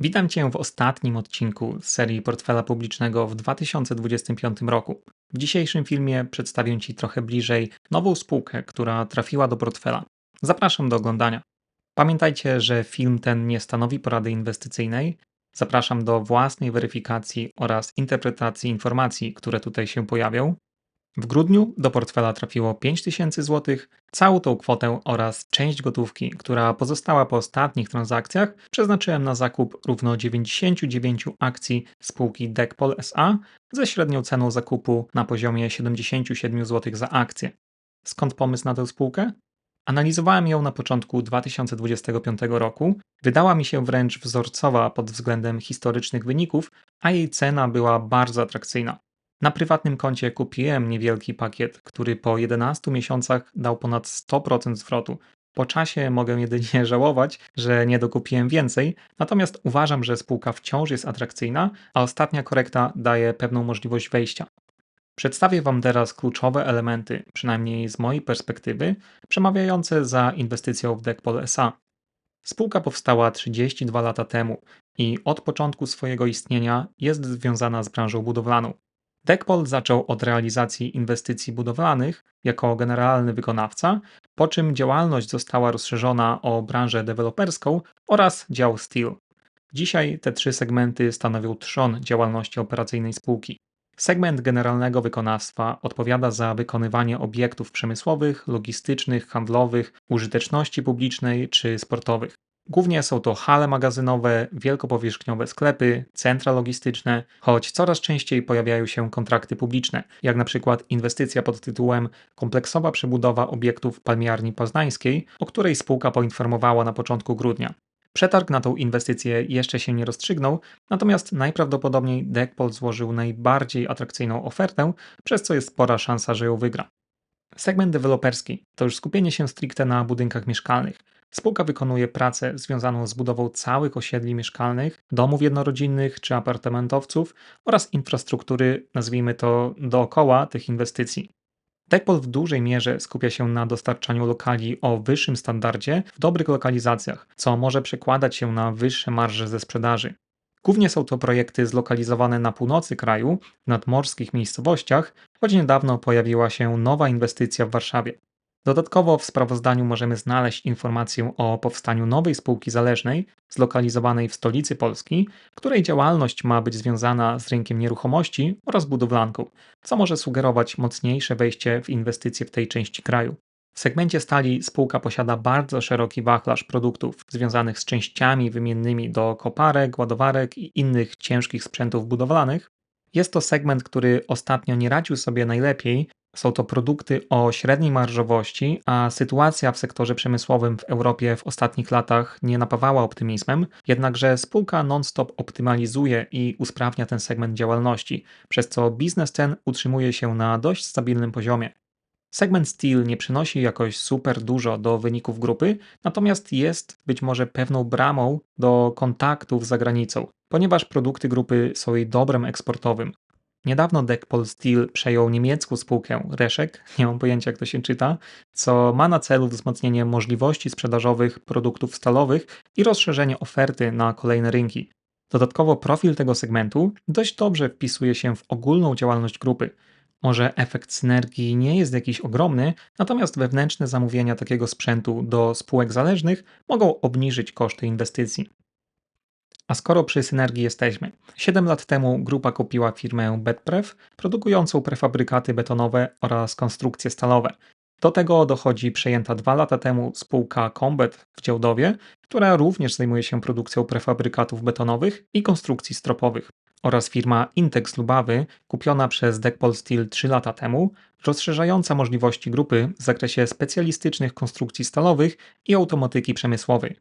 Witam Cię w ostatnim odcinku serii Portfela Publicznego w 2025 roku. W dzisiejszym filmie przedstawię Ci trochę bliżej nową spółkę, która trafiła do portfela. Zapraszam do oglądania. Pamiętajcie, że film ten nie stanowi porady inwestycyjnej. Zapraszam do własnej weryfikacji oraz interpretacji informacji, które tutaj się pojawią. W grudniu do portfela trafiło 5000 zł. Całą tą kwotę oraz część gotówki, która pozostała po ostatnich transakcjach, przeznaczyłem na zakup równo 99 akcji spółki Dekpol SA ze średnią ceną zakupu na poziomie 77 zł za akcję. Skąd pomysł na tę spółkę? Analizowałem ją na początku 2025 roku. Wydała mi się wręcz wzorcowa pod względem historycznych wyników, a jej cena była bardzo atrakcyjna. Na prywatnym koncie kupiłem niewielki pakiet, który po 11 miesiącach dał ponad 100% zwrotu. Po czasie mogę jedynie żałować, że nie dokupiłem więcej, natomiast uważam, że spółka wciąż jest atrakcyjna, a ostatnia korekta daje pewną możliwość wejścia. Przedstawię Wam teraz kluczowe elementy, przynajmniej z mojej perspektywy, przemawiające za inwestycją w Dekpol SA. Spółka powstała 32 lata temu i od początku swojego istnienia jest związana z branżą budowlaną. Dekpol zaczął od realizacji inwestycji budowlanych jako generalny wykonawca, po czym działalność została rozszerzona o branżę deweloperską oraz dział Steel. Dzisiaj te trzy segmenty stanowią trzon działalności operacyjnej spółki. Segment generalnego wykonawstwa odpowiada za wykonywanie obiektów przemysłowych, logistycznych, handlowych, użyteczności publicznej czy sportowych. Głównie są to hale magazynowe, wielkopowierzchniowe sklepy, centra logistyczne, choć coraz częściej pojawiają się kontrakty publiczne, jak na przykład inwestycja pod tytułem Kompleksowa przebudowa obiektów palmiarni poznańskiej, o której spółka poinformowała na początku grudnia. Przetarg na tą inwestycję jeszcze się nie rozstrzygnął, natomiast najprawdopodobniej Dekpol złożył najbardziej atrakcyjną ofertę, przez co jest spora szansa, że ją wygra. Segment deweloperski to już skupienie się stricte na budynkach mieszkalnych. Spółka wykonuje pracę związaną z budową całych osiedli mieszkalnych, domów jednorodzinnych czy apartamentowców oraz infrastruktury, nazwijmy to dookoła tych inwestycji. Dekpol w dużej mierze skupia się na dostarczaniu lokali o wyższym standardzie w dobrych lokalizacjach, co może przekładać się na wyższe marże ze sprzedaży. Głównie są to projekty zlokalizowane na północy kraju, w nadmorskich miejscowościach, choć niedawno pojawiła się nowa inwestycja w Warszawie. Dodatkowo w sprawozdaniu możemy znaleźć informację o powstaniu nowej spółki zależnej, zlokalizowanej w stolicy Polski, której działalność ma być związana z rynkiem nieruchomości oraz budowlanką, co może sugerować mocniejsze wejście w inwestycje w tej części kraju. W segmencie stali spółka posiada bardzo szeroki wachlarz produktów związanych z częściami wymiennymi do koparek, ładowarek i innych ciężkich sprzętów budowlanych. Jest to segment, który ostatnio nie radził sobie najlepiej są to produkty o średniej marżowości, a sytuacja w sektorze przemysłowym w Europie w ostatnich latach nie napawała optymizmem, jednakże spółka non-stop optymalizuje i usprawnia ten segment działalności, przez co biznes ten utrzymuje się na dość stabilnym poziomie. Segment Steel nie przynosi jakoś super dużo do wyników grupy, natomiast jest być może pewną bramą do kontaktów z zagranicą, ponieważ produkty grupy są jej dobrem eksportowym. Niedawno Dekpol Steel przejął niemiecką spółkę Reszek, nie mam pojęcia jak to się czyta, co ma na celu wzmocnienie możliwości sprzedażowych produktów stalowych i rozszerzenie oferty na kolejne rynki. Dodatkowo profil tego segmentu dość dobrze wpisuje się w ogólną działalność grupy. Może efekt synergii nie jest jakiś ogromny, natomiast wewnętrzne zamówienia takiego sprzętu do spółek zależnych mogą obniżyć koszty inwestycji. A skoro przy synergii jesteśmy, 7 lat temu grupa kupiła firmę Betprev, produkującą prefabrykaty betonowe oraz konstrukcje stalowe. Do tego dochodzi przejęta dwa lata temu spółka Combat w Działdowie, która również zajmuje się produkcją prefabrykatów betonowych i konstrukcji stropowych. Oraz firma Intex Lubawy, kupiona przez Dekpol Steel 3 lata temu, rozszerzająca możliwości grupy w zakresie specjalistycznych konstrukcji stalowych i automatyki przemysłowej.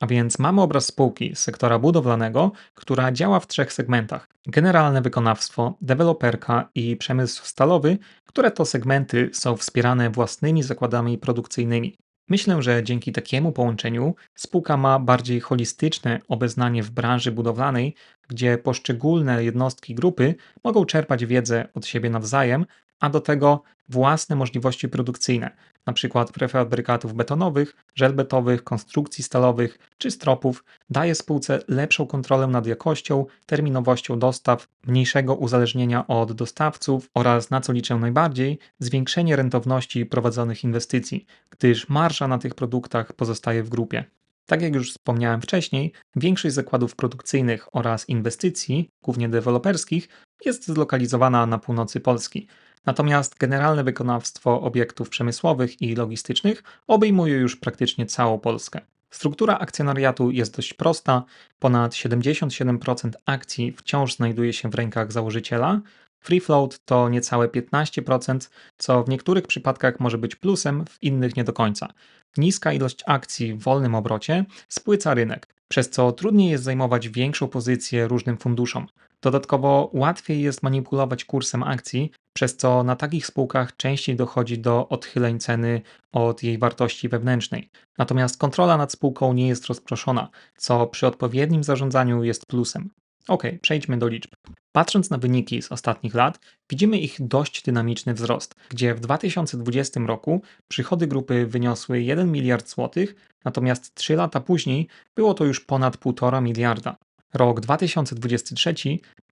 A więc mamy obraz spółki z sektora budowlanego, która działa w trzech segmentach: generalne wykonawstwo, deweloperka i przemysł stalowy, które to segmenty są wspierane własnymi zakładami produkcyjnymi. Myślę, że dzięki takiemu połączeniu spółka ma bardziej holistyczne obeznanie w branży budowlanej, gdzie poszczególne jednostki grupy mogą czerpać wiedzę od siebie nawzajem, a do tego własne możliwości produkcyjne, np. prefabrykatów betonowych, żelbetowych, konstrukcji stalowych czy stropów, daje spółce lepszą kontrolę nad jakością, terminowością dostaw, mniejszego uzależnienia od dostawców oraz, na co liczę najbardziej, zwiększenie rentowności prowadzonych inwestycji, gdyż marża na tych produktach pozostaje w grupie. Tak jak już wspomniałem wcześniej, większość zakładów produkcyjnych oraz inwestycji, głównie deweloperskich, jest zlokalizowana na północy Polski. Natomiast generalne wykonawstwo obiektów przemysłowych i logistycznych obejmuje już praktycznie całą Polskę. Struktura akcjonariatu jest dość prosta. Ponad 77% akcji wciąż znajduje się w rękach założyciela. Free float to niecałe 15%, co w niektórych przypadkach może być plusem, w innych nie do końca. Niska ilość akcji w wolnym obrocie spłyca rynek, przez co trudniej jest zajmować większą pozycję różnym funduszom. Dodatkowo łatwiej jest manipulować kursem akcji, przez co na takich spółkach częściej dochodzi do odchyleń ceny od jej wartości wewnętrznej. Natomiast kontrola nad spółką nie jest rozproszona, co przy odpowiednim zarządzaniu jest plusem. Ok, przejdźmy do liczb. Patrząc na wyniki z ostatnich lat, widzimy ich dość dynamiczny wzrost, gdzie w 2020 roku przychody grupy wyniosły 1 miliard złotych, natomiast 3 lata później było to już ponad 1,5 miliarda. Rok 2023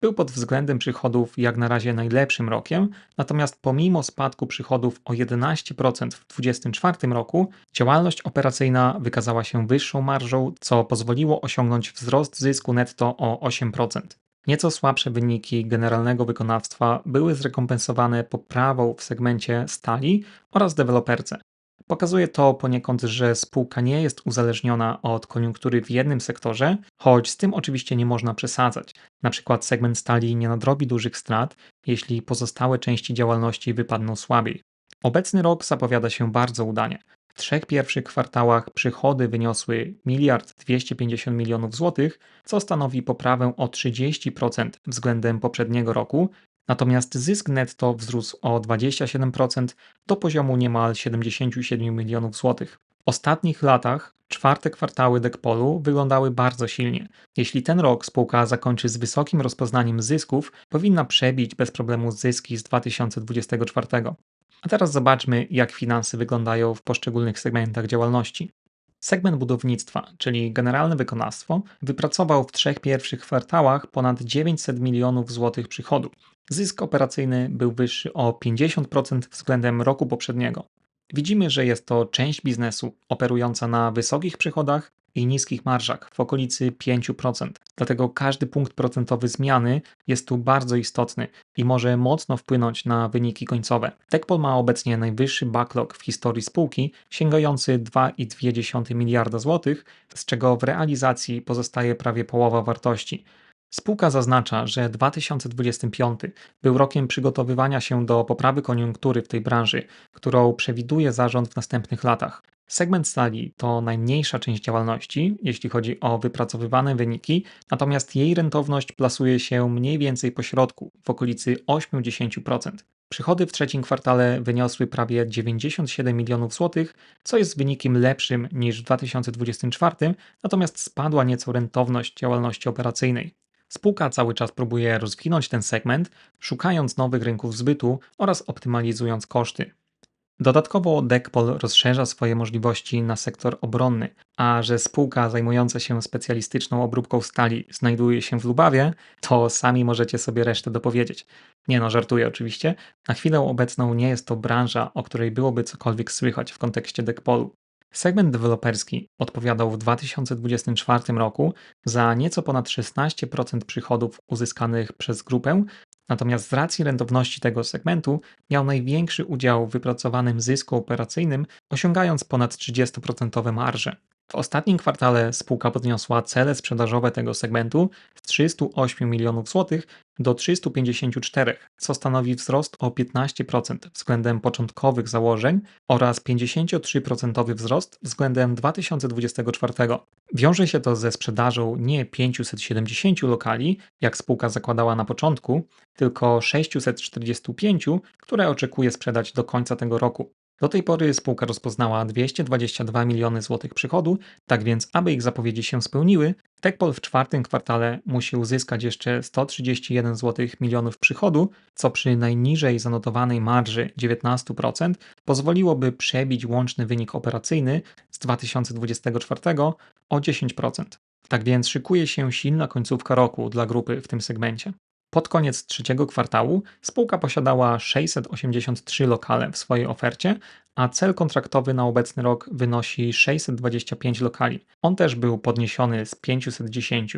był pod względem przychodów jak na razie najlepszym rokiem, natomiast pomimo spadku przychodów o 11% w 2024 roku, działalność operacyjna wykazała się wyższą marżą, co pozwoliło osiągnąć wzrost zysku netto o 8%. Nieco słabsze wyniki generalnego wykonawstwa były zrekompensowane poprawą w segmencie stali oraz deweloperce. Pokazuje to poniekąd, że spółka nie jest uzależniona od koniunktury w jednym sektorze, choć z tym oczywiście nie można przesadzać. Na przykład segment stali nie nadrobi dużych strat, jeśli pozostałe części działalności wypadną słabiej. Obecny rok zapowiada się bardzo udanie. W trzech pierwszych kwartałach przychody wyniosły 1 250 milionów złotych, co stanowi poprawę o 30% względem poprzedniego roku Natomiast zysk netto wzrósł o 27% do poziomu niemal 77 milionów złotych. W ostatnich latach czwarte kwartały Dekpolu wyglądały bardzo silnie. Jeśli ten rok spółka zakończy z wysokim rozpoznaniem zysków, powinna przebić bez problemu zyski z 2024. A teraz zobaczmy, jak finanse wyglądają w poszczególnych segmentach działalności. Segment budownictwa, czyli generalne wykonawstwo, wypracował w trzech pierwszych kwartałach ponad 900 milionów złotych przychodu. Zysk operacyjny był wyższy o 50% względem roku poprzedniego. Widzimy, że jest to część biznesu operująca na wysokich przychodach i niskich marżach w okolicy 5%. Dlatego każdy punkt procentowy zmiany jest tu bardzo istotny i może mocno wpłynąć na wyniki końcowe. Techpol ma obecnie najwyższy backlog w historii spółki, sięgający 2,2 miliarda złotych, z czego w realizacji pozostaje prawie połowa wartości. Spółka zaznacza, że 2025 był rokiem przygotowywania się do poprawy koniunktury w tej branży, którą przewiduje zarząd w następnych latach. Segment stali to najmniejsza część działalności, jeśli chodzi o wypracowywane wyniki, natomiast jej rentowność plasuje się mniej więcej po środku, w okolicy 80%. Przychody w trzecim kwartale wyniosły prawie 97 milionów złotych, co jest wynikiem lepszym niż w 2024, natomiast spadła nieco rentowność działalności operacyjnej. Spółka cały czas próbuje rozwinąć ten segment, szukając nowych rynków zbytu oraz optymalizując koszty. Dodatkowo Dekpol rozszerza swoje możliwości na sektor obronny, a że spółka zajmująca się specjalistyczną obróbką stali znajduje się w Lubawie, to sami możecie sobie resztę dopowiedzieć. Nie no, żartuję oczywiście. Na chwilę obecną nie jest to branża, o której byłoby cokolwiek słychać w kontekście Dekpolu. Segment deweloperski odpowiadał w 2024 roku za nieco ponad 16% przychodów uzyskanych przez grupę, natomiast z racji rentowności tego segmentu miał największy udział w wypracowanym zysku operacyjnym, osiągając ponad 30% marże. W ostatnim kwartale spółka podniosła cele sprzedażowe tego segmentu z 308 milionów złotych do 354, co stanowi wzrost o 15% względem początkowych założeń oraz 53% wzrost względem 2024. Wiąże się to ze sprzedażą nie 570 lokali, jak spółka zakładała na początku, tylko 645, które oczekuje sprzedać do końca tego roku. Do tej pory spółka rozpoznała 222 miliony złotych przychodu, tak więc aby ich zapowiedzi się spełniły, TechPol w czwartym kwartale musi uzyskać jeszcze 131 zł milionów przychodu, co przy najniżej zanotowanej marży 19% pozwoliłoby przebić łączny wynik operacyjny z 2024 o 10%. Tak więc szykuje się silna końcówka roku dla grupy w tym segmencie. Pod koniec trzeciego kwartału spółka posiadała 683 lokale w swojej ofercie, a cel kontraktowy na obecny rok wynosi 625 lokali. On też był podniesiony z 510.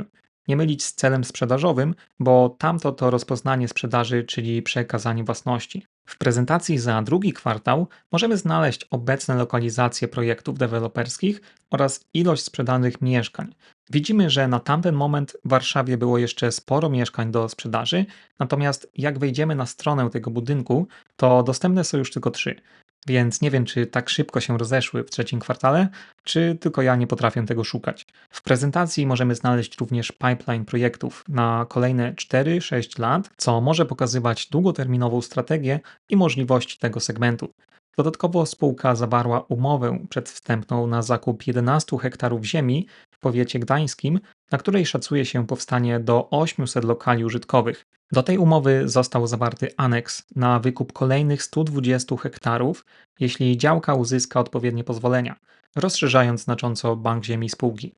Nie mylić z celem sprzedażowym, bo tamto to rozpoznanie sprzedaży, czyli przekazanie własności. W prezentacji za drugi kwartał możemy znaleźć obecne lokalizacje projektów deweloperskich oraz ilość sprzedanych mieszkań. Widzimy, że na tamten moment w Warszawie było jeszcze sporo mieszkań do sprzedaży, natomiast jak wejdziemy na stronę tego budynku, to dostępne są już tylko trzy. Więc nie wiem, czy tak szybko się rozeszły w trzecim kwartale, czy tylko ja nie potrafię tego szukać. W prezentacji możemy znaleźć również pipeline projektów na kolejne 4-6 lat, co może pokazywać długoterminową strategię i możliwości tego segmentu. Dodatkowo spółka zawarła umowę przedwstępną na zakup 11 hektarów ziemi powiecie gdańskim, na której szacuje się powstanie do 800 lokali użytkowych. Do tej umowy został zawarty aneks na wykup kolejnych 120 hektarów, jeśli działka uzyska odpowiednie pozwolenia, rozszerzając znacząco bank ziemi spółki.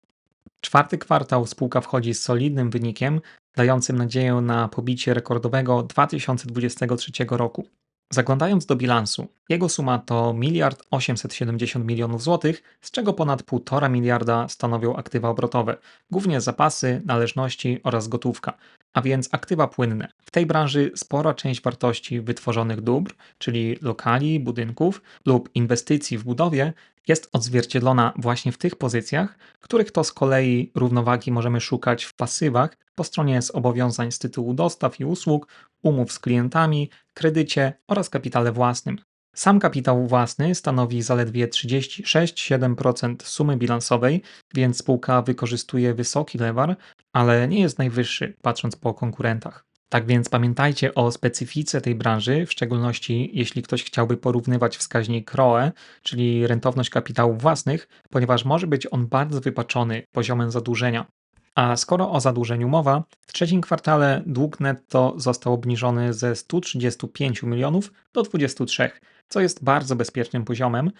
Czwarty kwartał spółka wchodzi z solidnym wynikiem, dającym nadzieję na pobicie rekordowego 2023 roku. Zaglądając do bilansu, jego suma to miliard 870 milionów złotych, z czego ponad 1,5 miliarda stanowią aktywa obrotowe, głównie zapasy, należności oraz gotówka, a więc aktywa płynne. W tej branży spora część wartości wytworzonych dóbr, czyli lokali, budynków lub inwestycji w budowie, jest odzwierciedlona właśnie w tych pozycjach, których to z kolei równowagi możemy szukać w pasywach po stronie zobowiązań z tytułu dostaw i usług, umów z klientami, kredycie oraz kapitale własnym. Sam kapitał własny stanowi zaledwie 36,7% sumy bilansowej, więc spółka wykorzystuje wysoki lewar, ale nie jest najwyższy, patrząc po konkurentach. Tak więc pamiętajcie o specyfice tej branży, w szczególności jeśli ktoś chciałby porównywać wskaźnik ROE, czyli rentowność kapitałów własnych, ponieważ może być on bardzo wypaczony poziomem zadłużenia. A skoro o zadłużeniu mowa, w trzecim kwartale dług netto został obniżony ze 135 milionów do 23, co jest bardzo bezpiecznym poziomem,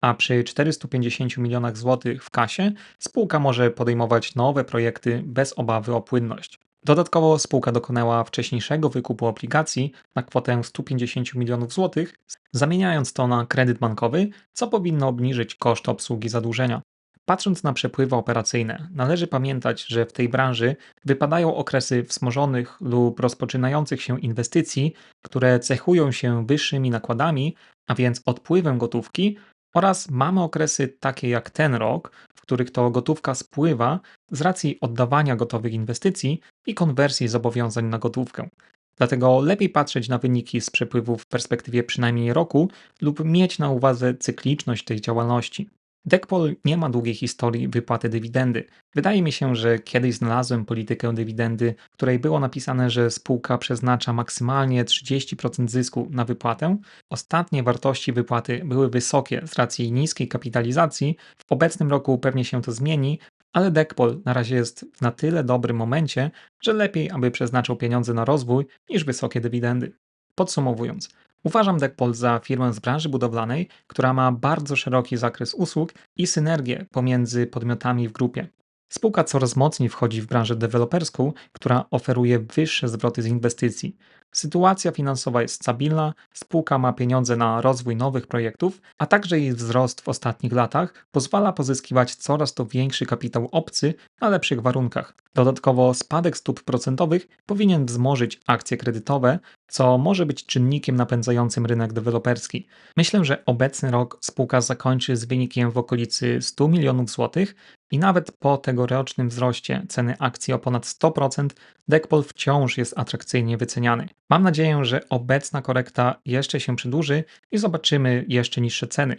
a przy 450 milionach złotych w kasie spółka może podejmować nowe projekty bez obawy o płynność. Dodatkowo spółka dokonała wcześniejszego wykupu obligacji na kwotę 150 milionów złotych, zamieniając to na kredyt bankowy, co powinno obniżyć koszt obsługi zadłużenia. Patrząc na przepływy operacyjne, należy pamiętać, że w tej branży wypadają okresy wzmożonych lub rozpoczynających się inwestycji, które cechują się wyższymi nakładami, a więc odpływem gotówki, oraz mamy okresy takie jak ten rok, w których to gotówka spływa z racji oddawania gotowych inwestycji i konwersji zobowiązań na gotówkę. Dlatego lepiej patrzeć na wyniki z przepływów w perspektywie przynajmniej roku lub mieć na uwadze cykliczność tej działalności. Dekpol nie ma długiej historii wypłaty dywidendy. Wydaje mi się, że kiedyś znalazłem politykę dywidendy, w której było napisane, że spółka przeznacza maksymalnie 30% zysku na wypłatę. Ostatnie wartości wypłaty były wysokie z racji niskiej kapitalizacji. W obecnym roku pewnie się to zmieni, ale Dekpol na razie jest w na tyle dobrym momencie, że lepiej, aby przeznaczał pieniądze na rozwój niż wysokie dywidendy. Podsumowując, Uważam Dekpol za firmę z branży budowlanej, która ma bardzo szeroki zakres usług i synergię pomiędzy podmiotami w grupie. Spółka coraz mocniej wchodzi w branżę deweloperską, która oferuje wyższe zwroty z inwestycji. Sytuacja finansowa jest stabilna, spółka ma pieniądze na rozwój nowych projektów, a także jej wzrost w ostatnich latach pozwala pozyskiwać coraz to większy kapitał obcy na lepszych warunkach. Dodatkowo spadek stóp procentowych powinien wzmożyć akcje kredytowe, co może być czynnikiem napędzającym rynek deweloperski. Myślę, że obecny rok spółka zakończy z wynikiem w okolicy 100 milionów złotych i nawet po tegorocznym wzroście ceny akcji o ponad 100%, Dekpol wciąż jest atrakcyjnie wyceniany. Mam nadzieję, że obecna korekta jeszcze się przedłuży i zobaczymy jeszcze niższe ceny.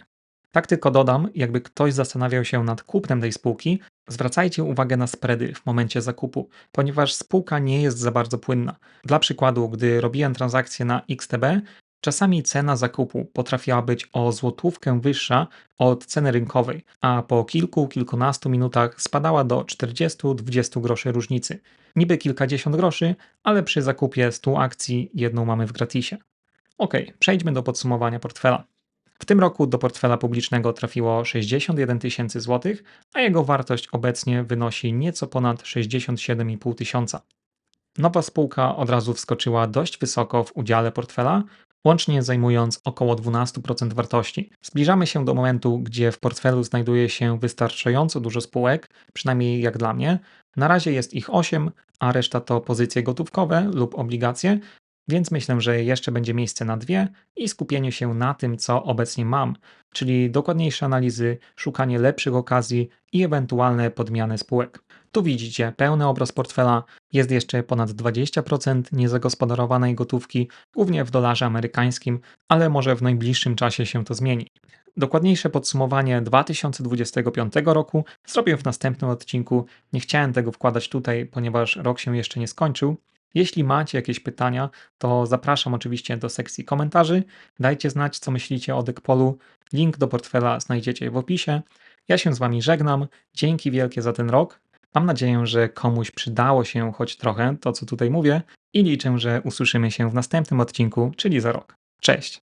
Tak tylko dodam, jakby ktoś zastanawiał się nad kupnem tej spółki, zwracajcie uwagę na spready w momencie zakupu, ponieważ spółka nie jest za bardzo płynna. Dla przykładu, gdy robiłem transakcję na XTB, Czasami cena zakupu potrafiła być o złotówkę wyższa od ceny rynkowej, a po kilku, kilkunastu minutach spadała do 40-20 groszy różnicy. Niby kilkadziesiąt groszy, ale przy zakupie 100 akcji jedną mamy w gratisie. Ok, przejdźmy do podsumowania portfela. W tym roku do portfela publicznego trafiło 61 tysięcy złotych, a jego wartość obecnie wynosi nieco ponad 67,5 tysiąca. Nowa spółka od razu wskoczyła dość wysoko w udziale portfela, łącznie zajmując około 12% wartości. Zbliżamy się do momentu, gdzie w portfelu znajduje się wystarczająco dużo spółek, przynajmniej jak dla mnie. Na razie jest ich 8, a reszta to pozycje gotówkowe lub obligacje, więc myślę, że jeszcze będzie miejsce na dwie i skupienie się na tym, co obecnie mam, czyli dokładniejsze analizy, szukanie lepszych okazji i ewentualne podmiany spółek. Tu widzicie pełny obraz portfela, jest jeszcze ponad 20% niezagospodarowanej gotówki, głównie w dolarze amerykańskim, ale może w najbliższym czasie się to zmieni. Dokładniejsze podsumowanie 2025 roku zrobię w następnym odcinku. Nie chciałem tego wkładać tutaj, ponieważ rok się jeszcze nie skończył. Jeśli macie jakieś pytania, to zapraszam oczywiście do sekcji komentarzy. Dajcie znać, co myślicie o Dekpolu. Link do portfela znajdziecie w opisie. Ja się z Wami żegnam. Dzięki wielkie za ten rok. Mam nadzieję, że komuś przydało się choć trochę to, co tutaj mówię i liczę, że usłyszymy się w następnym odcinku, czyli za rok. Cześć!